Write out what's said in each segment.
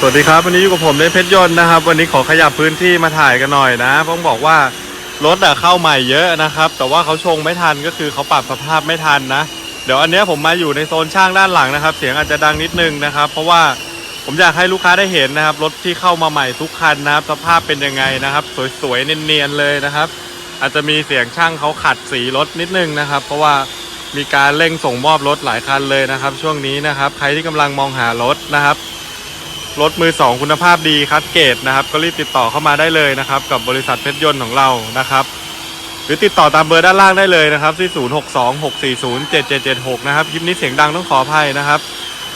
สวัสดีครับวันนี้อยู่กับผมในเพชรยนต์นะครับ วันนี้ขอขยับพื้นที่มาถ่ายกันหน่อยนะต้องบอกว่ารถอะเข้าใหม่เยอะนะครับ แต่ว่าเขาชงไม่ทันก็คือเขาปรับสภาพไม่ทันนะ เดี๋ยวอันนี้ผมมาอยู่ในโซนช่างด้านหลังนะครับ เสียงอาจจะดังนิดนึงนะครับ เพราะว่าผมอยากให้ลูกค้าได้เห็นนะครับ รถที่เข้ามาใหม่ทุกคันนะครับ สภาพเป็นยังไงนะครับ สวยๆเนียนๆเลยนะครับ อาจจะมีเสียงช่างเขาขัดสีรถนิดนึงนะครับ เพราะว่ามีการเร่งส่งมอบรถหลายคันเลยนะครับ ช่วงนี้นะครับ ใครที่กำลังมองหารถนะครับ รถมือสองคุณภาพดีคัดเกรดนะครับ ก็รีบติดต่อเข้ามาได้เลยนะครับ กับบริษัทเพชรยนต์ของเรานะครับ หรือติดต่อตามเบอร์ด้านล่างได้เลยนะครับที่0626407776 นะครับคลิปนี้เสียงดังต้องขออภัยนะครับ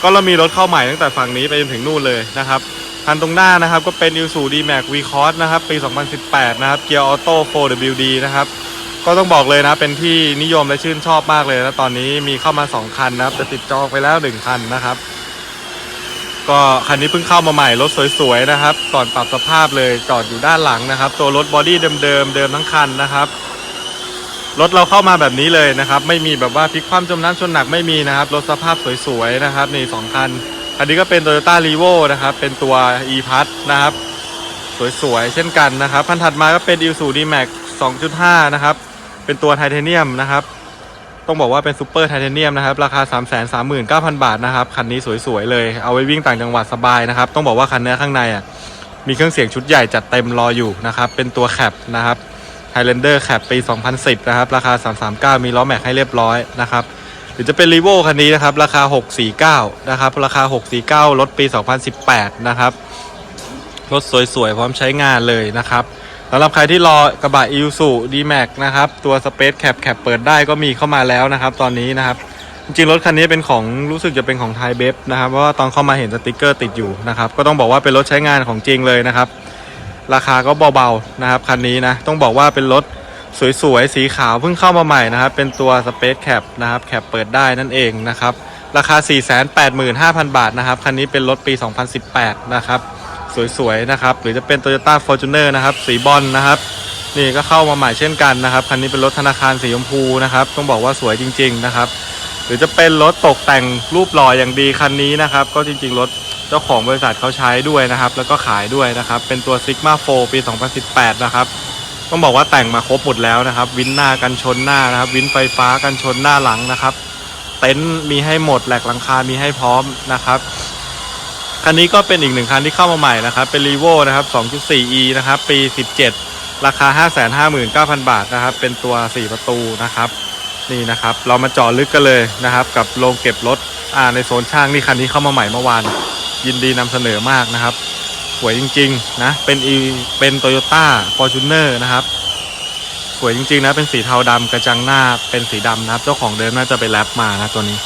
ก็เรามีรถเข้าใหม่ตั้งแต่ฝั่งนี้ไปจนถึงนู่นเลยนะครับคันตรงหน้านะครับก็เป็น i s u d m a x v c o s นะครับปี 2018 นะครับเกียร์ออโต้ 4WD นะครับก็ต้องบอกเลยนะเป็นที่นิยมและชื่นชอบมากเลยนะตอนนี้มีเข้ามา 2 คันนะครับจะติดจองไปแล้ว 1 คันนะครับ ก็คันนี้เพิ่งเข้ามาใหม่รถสวยๆนะครับ ก่อนปรับสภาพเลยจอดอยู่ด้านหลังนะครับ ตัวรถบอดี้เดิมๆเดิมทั้งคันนะครับรถเราเข้ามาแบบนี้เลยนะครับ ไม่มีแบบว่าพลิกคว่ำจมน้ำชนหนักไม่มีนะครับรถสภาพสวยๆนะครับนี่สองคันอันนี้ก็เป็น Toyota r e v o นะครับ เป็นตัว e p a s นะครับ สวยๆ เช่นกันนะครับคันถัดมาก็เป็น i s u d m a x 2.5 นะครับ เป็นตัวไทเทเนียมนะครับ ต้องบอกว่าเป็นซูเปอร์ไทเทเนียมนะครับ ราคา 3 3 9 0 0 0 บาทนะครับ คันนี้สวยๆเลย เอาไว้วิ่งต่างจังหวัดสบายนะครับ ต้องบอกว่าคันนี้ข้างในอะ มีเครื่องเสียงชุดใหญ่จัดเต็มรออยู่นะครับ เป็นตัวแคปนะครับ Highlander แคปปี 2010 นะครับ ราคา 339 มีล้อแม็กให้เรียบร้อยนะครับหรือจะเป็น r e v o คันนี้นะครับ ราคา 649 นะครับ ราคา 649 รถปี 2018 นะครับ รถสวยๆ พร้อมใช้งานเลยนะครับ สำหรับใครที่รอกระบะ i s u d m a x นะครับ ตัว Space Cap แคปเปิดได้ก็มีเข้ามาแล้วนะครับ ตอนนี้นะครับ จริงๆ รถคันนี้เป็นของรู้สึกจะเป็นของไทยเบฟนะครับ เพราะว่าตอนเข้ามาเห็นสติกเกอร์ติดอยู่นะครับ ก็ต้องบอกว่าเป็นรถใช้งานของจริงเลยนะครับ ราคาก็เบาๆนะครับคันนี้นะ ต้องบอกว่าเป็นรถสวยๆ สีขาวเพิ่งเข้ามาใหม่นะครับ เป็นตัว Space Cap นะครับแคปเปิดได้นั่นเองนะครับ ราคา 485,000 บาทนะครับ คันนี้เป็นรถปี 2018 นะครับ สวยๆนะครับ หรือจะเป็น Toyota Fortuner นะครับ สีบอลนะครับ นี่ก็เข้ามาใหม่เช่นกันนะครับ คันนี้เป็นรถธนาคารสีชมพูนะครับ ต้องบอกว่าสวยจริง ๆนะครับ หรือจะเป็นรถตกแต่งรูปหล่ออย่างดีคันนี้นะครับ ก็จริงๆรถเจ้าของบริษัทเขาใช้ด้วยนะครับ แล้วก็ขายด้วยนะครับ เป็นตัว Sigma 4ปี 2018 นะครับ ต้องบอกว่าแต่งมาครบหมดแล้วนะครับ วินหน้ากันชนหน้านะครับ วินไฟฟ้ากันชนหน้าหลังนะครับ เต็นท์มีให้หมดแหลกหลังคา มีให้พร้อมนะครับ คันนี้ก็เป็นอีกหนึ่งคันที่เข้ามาใหม่นะครับ เป็น r e v o นะครับ 2.4e นะครับ ปี 17 ราคา 559,000 บาทนะครับ เป็นตัว 4 ประตูนะครับ นี่นะครับ เรามาเจาะลึกกันเลยนะครับ กับโรงเก็บรถอ่าในโซนช่างนี่คันนี้เข้ามาใหม่เมื่อวาน ยินดีนำเสนอมากนะครับ สวยจริงๆนะ เป็น e เป็น Toyota Fortuner นะครับ สวยจริงๆนะ เป็นสีเทาดำกระจังหน้า เป็นสีดำนะครับ เจ้าของเดิมน่าจะไปแรปมานะตัวนี้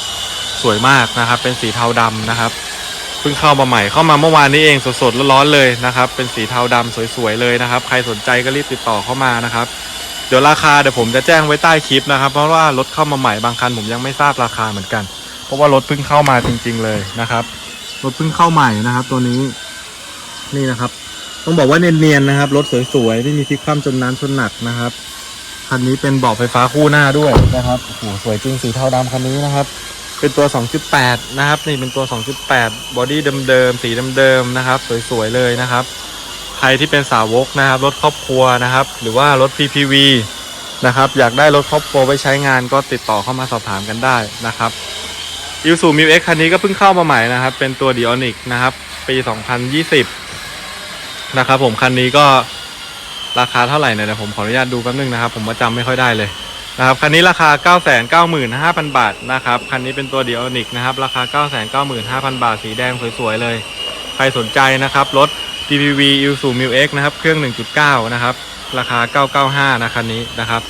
สวยมากนะครับ เป็นสีเทาดำนะครับ พิ่งเข้ามาใหม่เข้ามาเมื่อวานนี้เองสดๆร้อนๆเลยนะครับ เป็นสีเทาดำสวยๆเลยนะครับ ใครสนใจก็รีบติดต่อเข้ามานะครับ เดี๋ยวราคาเดี๋ยวผมจะแจ้งไว้ใต้คลิปนะครับ เพราะว่ารถเข้ามาใหม่บางคันผมยังไม่ทราบราคาเหมือนกัน เพราะว่ารถเพิ่งเข้ามาจริง ๆ เลยนะครับรถเพิ่งเข้าใหม่นะครับ ตัวนี้นี่นะครับ ต้องบอกว่าเนียนๆนะครับรถสวยๆไม่มีพลิกคว่ำจมน้ำชนหนักนะครับคันนี้เป็นเบาะไฟฟ้าคู่หน้าด้วยนะครับโอ้โหสวยจริงสีเทาดำคันนี้นะครับ เป็นตัว 2.8 นะครับ นี่เป็นตัว 2.8 บอดี้เดิมๆ สีเดิมๆ นะครับ สวยๆ เลยนะครับ ใครที่เป็นสาวกนะครับ รถครอบครัวนะครับ หรือว่ารถ PPV นะครับ อยากได้รถครอบครัวไว้ใช้งานก็ติดต่อเข้ามาสอบถามกันได้นะครับอิวสูมิวเอ็กคันนี้ก็เพิ่งเข้ามาใหม่นะครับ เป็นตัว d ิออนิกนะครับ ปี 2020 นะครับผมคันนี้ก็ราคาเท่าไหร่เนี่ยเดี๋ยวผมขออนุญาตดูแป๊บนึงนะครับ ผมว่าจำไม่ค่อยได้เลย นะครับคันนี้ราคา 995,000 บาทนะครับคันนี้เป็นตัวเดียวนิกนะครับราคา 995,000 บาทสีแดงสวยๆเลย ใครสนใจนะครับรถ DPV i s u m i X นะครับเครื่อง 1.9 นะครับราคา 995นะคันนี้นะครับ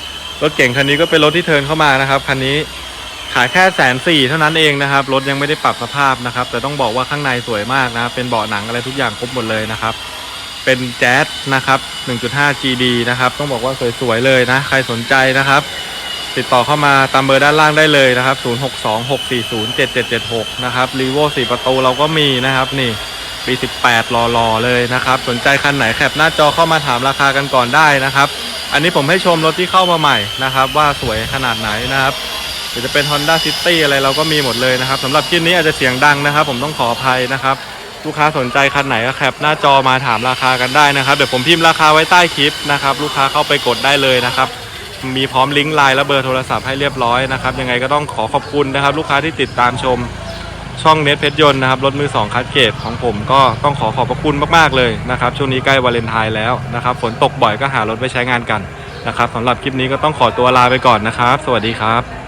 รถเก่งคันนี้ก็เป็นรถที่เทิร์นเข้ามานะครับคันนี้ขายแค่แสนสี่เท่านั้นเองนะครับรถยังไม่ได้ปรับสภาพนะครับ แต่ต้องบอกว่าข้างในสวยมากนะครับเป็นเบาะหนังอะไรทุกอย่างครบหมดเลยนะครับ เป็นแจ๊สนะครับ 1.5 GD นะครับ ต้องบอกว่าสวยๆเลยนะ ใครสนใจนะครับ ติดต่อเข้ามาตามเบอร์ด้านล่างได้เลยนะครับ 0626407776 นะครับรีโว4ประตูเราก็มีนะครับนี่ปี 18รอรอๆเลยนะครับ สนใจคันไหนแคปหน้าจอเข้ามาถามราคากันก่อนได้นะครับ อันนี้ผมให้ชมรถที่เข้ามาใหม่นะครับ ว่าสวยขนาดไหนนะครับหรือจะเป็น Honda City อะไรเราก็มีหมดเลยนะครับสำหรับคลิปนี้อาจจะเสียงดังนะครับ ผมต้องขออภัยนะครับลูกค้าสนใจคันไหนก็แคปหน้าจอมาถามราคากันได้นะครับ เดี๋ยวผมพิมพ์ราคาไว้ใต้คลิปนะครับ ลูกค้าเข้าไปกดได้เลยนะครับ มีพร้อมลิงก์ไลน์และเบอร์โทรศัพท์ให้เรียบร้อยนะครับ ยังไงก็ต้องขอขอบคุณนะครับ ลูกค้าที่ติดตามชมช่องเน็ตเพชรยนต์นะครับรถมือสองคัดเกตของผมก็ต้องขอขอบพระคุณมากๆเลยนะครับ ช่วงนี้ใกล้วาเลนไทน์แล้วนะครับฝนตกบ่อยก็หารถไปใช้งานกันนะครับสำหรับคลิปนี้ก็ต้องขอตัวลาไปก่อนนะครับ สวัสดีครับ